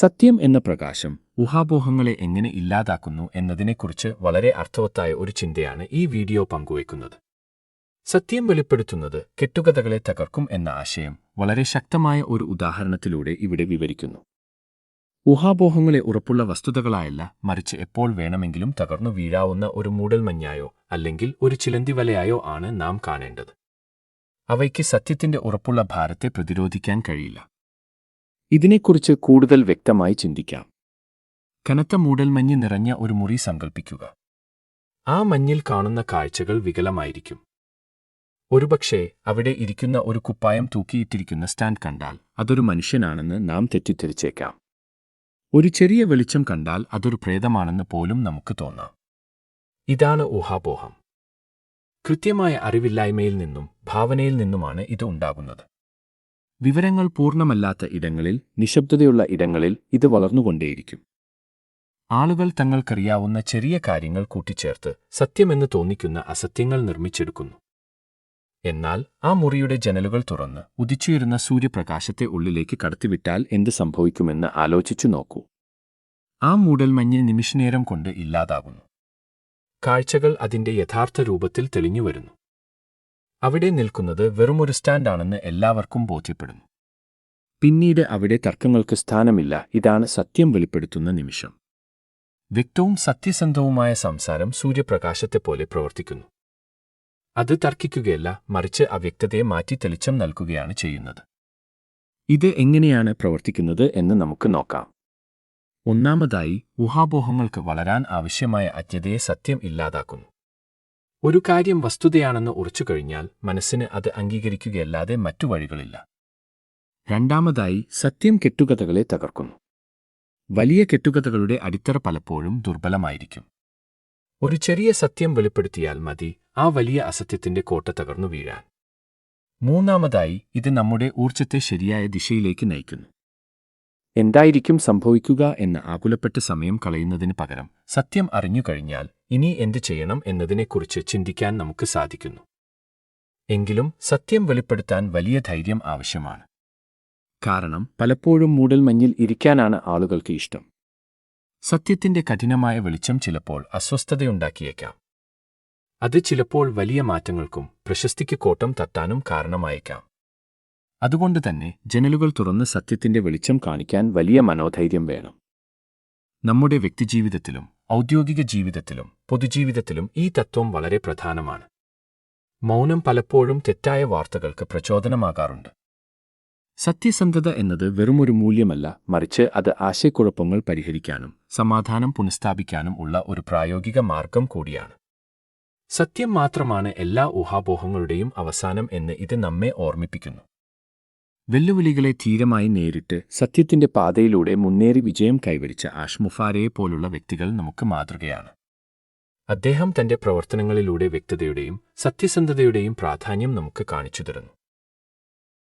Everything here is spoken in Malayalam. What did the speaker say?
സത്യം എന്ന പ്രകാശം. ഊഹാപോഹങ്ങളെ എങ്ങനെ ഇല്ലാതാക്കുന്നു എന്നതിനെക്കുറിച്ച് വളരെ അർത്ഥവത്തായ ഒരു ചിന്തയാണ് ഈ വീഡിയോ പങ്കുവയ്ക്കുന്നത്. സത്യം വെളിപ്പെടുത്തുന്നത് കെട്ടുകഥകളെ തകർക്കും എന്ന ആശയം വളരെ ശക്തമായ ഒരു ഉദാഹരണത്തിലൂടെ ഇവിടെ വിവരിക്കുന്നു. ഊഹാപോഹങ്ങളെ ഉറപ്പുള്ള വസ്തുതകളായല്ല മറിച്ച് എപ്പോൾ വേണമെങ്കിലും തകർന്നു വീഴാവുന്ന ഒരു മൂടൽമഞ്ഞായോ അല്ലെങ്കിൽ ഒരു ചിലന്തിവലയായോ ആണ് നാം കാണേണ്ടത്. അവയ്ക്ക് സത്യത്തിന്റെ ഉറപ്പുള്ള ഭാരത്തെ പ്രതിരോധിക്കാൻ കഴിയില്ല. ഇതിനെക്കുറിച്ച് കൂടുതൽ വ്യക്തമായി ചിന്തിക്കാം. കനത്ത മൂടൽമഞ്ഞ് നിറഞ്ഞ ഒരു മുറി സങ്കൽപ്പിക്കുക. ആ മഞ്ഞിൽ കാണുന്ന കാഴ്ചകൾ വികലമായിരിക്കും. ഒരുപക്ഷേ അവിടെ ഇരിക്കുന്ന ഒരു കുപ്പായം തൂക്കിയിട്ടിരിക്കുന്ന സ്റ്റാൻഡ് കണ്ടാൽ അതൊരു മനുഷ്യനാണെന്ന് നാം തെറ്റിദ്ധരിച്ചേക്കാം. ഒരു ചെറിയ വെളിച്ചം കണ്ടാൽ അതൊരു പ്രേതമാണെന്ന് പോലും നമുക്ക് തോന്നാം. ഇതാണ് ഊഹാപോഹം. കൃത്യമായ അറിവില്ലായ്മയിൽ നിന്നും ഭാവനയിൽ നിന്നുമാണ് ഇത് ഉണ്ടാകുന്നത്. വിവരങ്ങൾ പൂർണമല്ലാത്ത ഇടങ്ങളിൽ നിശബ്ദതയുള്ള ഇടങ്ങളിൽ ഇത് വളർന്നുകൊണ്ടേയിരിക്കും. ആളുകൾ തങ്ങൾക്കറിയാവുന്ന ചെറിയ കാര്യങ്ങൾ കൂട്ടിച്ചേർത്ത് സത്യമെന്ന് തോന്നിക്കുന്ന അസത്യങ്ങൾ നിർമ്മിച്ചെടുക്കുന്നു. എന്നാൽ ആ മുറിയുടെ ജനലുകൾ തുറന്ന് ഉദിച്ചുയരുന്ന സൂര്യപ്രകാശത്തെ ഉള്ളിലേക്ക് കടത്തിവിട്ടാൽ എന്ത് സംഭവിക്കുമെന്ന് ആലോചിച്ചു നോക്കൂ. ആ മൂടൽമഞ്ഞ് നിമിഷനേരം കൊണ്ട് ഇല്ലാതാകുന്നു. കാഴ്ചകൾ അതിന്റെ യഥാർത്ഥ രൂപത്തിൽ തെളിഞ്ഞുവരുന്നു. അവിടെ നിൽക്കുന്നത് വെറുമൊരു സ്റ്റാൻഡാണെന്ന് എല്ലാവർക്കും ബോധ്യപ്പെടുന്നു. പിന്നീട് അവിടെ തർക്കങ്ങൾക്ക് സ്ഥാനമില്ല ഇതാണ് സത്യം വെളിപ്പെടുത്തുന്ന നിമിഷം. വ്യക്തവും സത്യസന്ധവുമായ സംസാരം സൂര്യപ്രകാശത്തെപ്പോലെ പ്രവർത്തിക്കുന്നു. അത് തർക്കിക്കുകയല്ല മറിച്ച് അവ്യക്തതയെ മാറ്റി തെളിച്ചം നൽകുകയാണ് ചെയ്യുന്നത്. ഇത് എങ്ങനെയാണ് പ്രവർത്തിക്കുന്നത് എന്ന് നമുക്ക് നോക്കാം. ഒന്നാമതായി ഊഹാപോഹങ്ങൾക്ക് വളരാൻ ആവശ്യമായ അജ്ഞതയെ സത്യം ഇല്ലാതാക്കുന്നു. ഒരു കാര്യം വസ്തുതയാണെന്ന് ഉറച്ചു കഴിഞ്ഞാൽ മനസ്സിന് അത് അംഗീകരിക്കുകയല്ലാതെ മറ്റു വഴികളില്ല. രണ്ടാമതായി സത്യം കെട്ടുകഥകളെ തകർക്കുന്നു. വലിയ കെട്ടുകഥകളുടെ അടിത്തറ പലപ്പോഴും ദുർബലമായിരിക്കും. ഒരു ചെറിയ സത്യം വെളിപ്പെടുത്തിയാൽ മതി ആ വലിയ അസത്യത്തിന്റെ കോട്ട തകർന്നു വീഴാൻ. മൂന്നാമതായി ഇത് നമ്മുടെ ഊർജത്തെ ശരിയായ ദിശയിലേക്ക് നയിക്കുന്നു. എന്തായിരിക്കും സംഭവിക്കുക എന്ന് ആകുലപ്പെട്ട സമയം കളയുന്നതിന് പകരം സത്യം അറിഞ്ഞുകഴിഞ്ഞാൽ ഇനി എന്ത് ചെയ്യണം എന്നതിനെക്കുറിച്ച് ചിന്തിക്കാൻ നമുക്ക് സാധിക്കുന്നു. എങ്കിലും സത്യം വെളിപ്പെടുത്താൻ വലിയ ധൈര്യം ആവശ്യമാണ്. കാരണം പലപ്പോഴും മൂടൽമഞ്ഞിൽ ഇരിക്കാനാണ് ആളുകൾക്ക് ഇഷ്ടം. സത്യത്തിന്റെ കഠിനമായ വെളിച്ചം ചിലപ്പോൾ അസ്വസ്ഥതയുണ്ടാക്കിയേക്കാം. അത് ചിലപ്പോൾ വലിയ മാറ്റങ്ങൾക്കും പ്രശസ്തിക്ക് കോട്ടം തട്ടാനും കാരണമായേക്കാം. അതുകൊണ്ട് തന്നെ ജനലുകൾ തുറന്ന് സത്യത്തിന്റെ വെളിച്ചം കാണിക്കാൻ വലിയ മനോധൈര്യം വേണം. നമ്മുടെ വ്യക്തിജീവിതത്തിലും ഔദ്യോഗിക ജീവിതത്തിലും പൊതുജീവിതത്തിലും ഈ തത്വം വളരെ പ്രധാനമാണ്. മൗനം പലപ്പോഴും തെറ്റായ വാർത്തകൾക്ക് പ്രചോദനമാകാറുണ്ട്. സത്യസന്ധത എന്നത് വെറുമൊരു മൂല്യമല്ല മറിച്ച് അത് ആശയക്കുഴപ്പങ്ങൾ പരിഹരിക്കാനും സമാധാനം പുനഃസ്ഥാപിക്കാനും ഉള്ള ഒരു പ്രായോഗിക മാർഗം കൂടിയാണ്. സത്യം മാത്രമാണ് എല്ലാ ഊഹാപോഹങ്ങളുടെയും അവസാനം എന്ന് ഇത് നമ്മെ ഓർമ്മിപ്പിക്കുന്നു. വെല്ലുവിളികളെ ധീരമായി നേരിട്ട് സത്യത്തിന്റെ പാതയിലൂടെ മുന്നേറി വിജയം കൈവരിച്ച ആഷ്മുഫാരയെ പോലുള്ള വ്യക്തികൾ നമുക്ക് മാതൃകയാണ്. അദ്ദേഹം തന്റെ പ്രവർത്തനങ്ങളിലൂടെ വ്യക്തതയുടെയും സത്യസന്ധതയുടെയും പ്രാധാന്യം നമുക്ക് കാണിച്ചു തരുന്നു.